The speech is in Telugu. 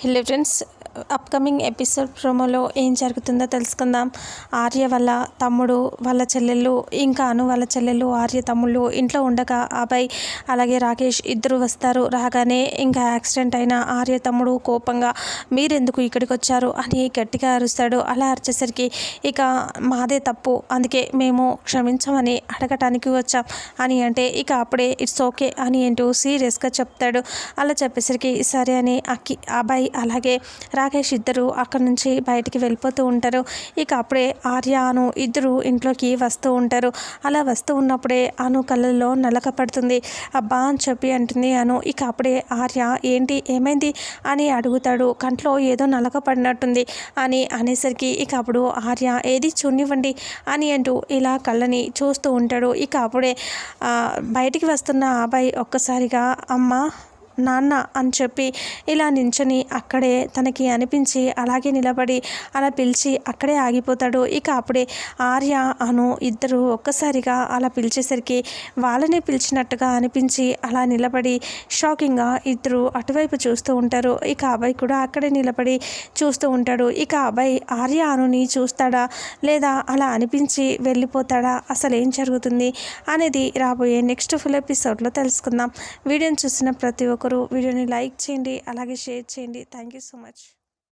హలో ఫ్రెండ్స్ అప్కమింగ్ ఎపిసోడ్ ప్రోమోలో ఏం జరుగుతుందో తెలుసుకుందాం. ఆర్య వాళ్ళ తమ్ముడు వాళ్ళ చెల్లెళ్ళు ఇంకా అను వాళ్ళ చెల్లెళ్ళు ఆర్య తమ్ముళ్ళు ఇంట్లో ఉండగా అభయ్ అలాగే రాకేష్ ఇద్దరు వస్తారు. రాగానే ఇంకా యాక్సిడెంట్ అయిన ఆర్య తమ్ముడు కోపంగా మీరెందుకు ఇక్కడికి వచ్చారు అని గట్టిగా అరుస్తాడు. అలా అరిచేసరికి ఇక మాదే తప్పు అందుకే మేము క్షమించమని అడగటానికి వచ్చాం. అని అంటే ఇక అప్పుడే ఇట్స్ ఓకే అని ఏంటో సీరియస్గా చెప్తాడు. అలా చెప్పేసరికి సరే అని అక్కి అబ్బాయి అలాగే రాకేష్ ఇద్దరు అక్కడి నుంచి బయటికి వెళ్ళిపోతూ ఉంటారు. ఇక అప్పుడే ఆర్య అను ఇద్దరు ఇంట్లోకి వస్తూ ఉంటారు. అలా వస్తూ ఉన్నప్పుడే అను కళ్ళల్లో నలక పడుతుంది. అబ్బా అని చెప్పి అంటుంది అను. ఇక అప్పుడే ఆర్య ఏంటి? ఏమైంది? అని అడుగుతాడు. కంట్లో ఏదో నలక పడినట్టుంది అని అనేసరికి ఇక అప్పుడు ఆర్య ఏది? చూనివ్వండి అని అంటూ ఇలా కళ్ళని చూస్తూ ఉంటాడు. ఇక అప్పుడే బయటికి వస్తున్న అబ్బాయి ఒక్కసారిగా అమ్మ నాన్న అని చెప్పి ఇలా నించొని అక్కడే తనకి అనిపించి అలాగే నిలబడి అలా పిలిచి అక్కడే ఆగిపోతాడు. ఇక అప్పుడే ఆర్య అను ఇద్దరు ఒక్కసారిగా అలా పిలిచేసరికి వాళ్ళనే పిలిచినట్టుగా అనిపించి అలా నిలబడి షాకింగ్గా ఇద్దరు అటువైపు చూస్తూ ఉంటారు. ఇక అబ్బాయి కూడా అక్కడే నిలబడి చూస్తూ ఉంటాడు. ఇక అబ్బాయి ఆర్య అనుని చూస్తాడా లేదా అలా అనిపించి వెళ్ళిపోతాడా? అసలు ఏం జరుగుతుంది? అనేది రాబోయే నెక్స్ట్ ఫుల్ ఎపిసోడ్లో తెలుసుకుందాం. వీడియోని చూసిన ప్రతి ఒక్క ఒక్కరూ వీడియోని లైక్ చేయండి అలాగే షేర్ చేయండి. Thank you so much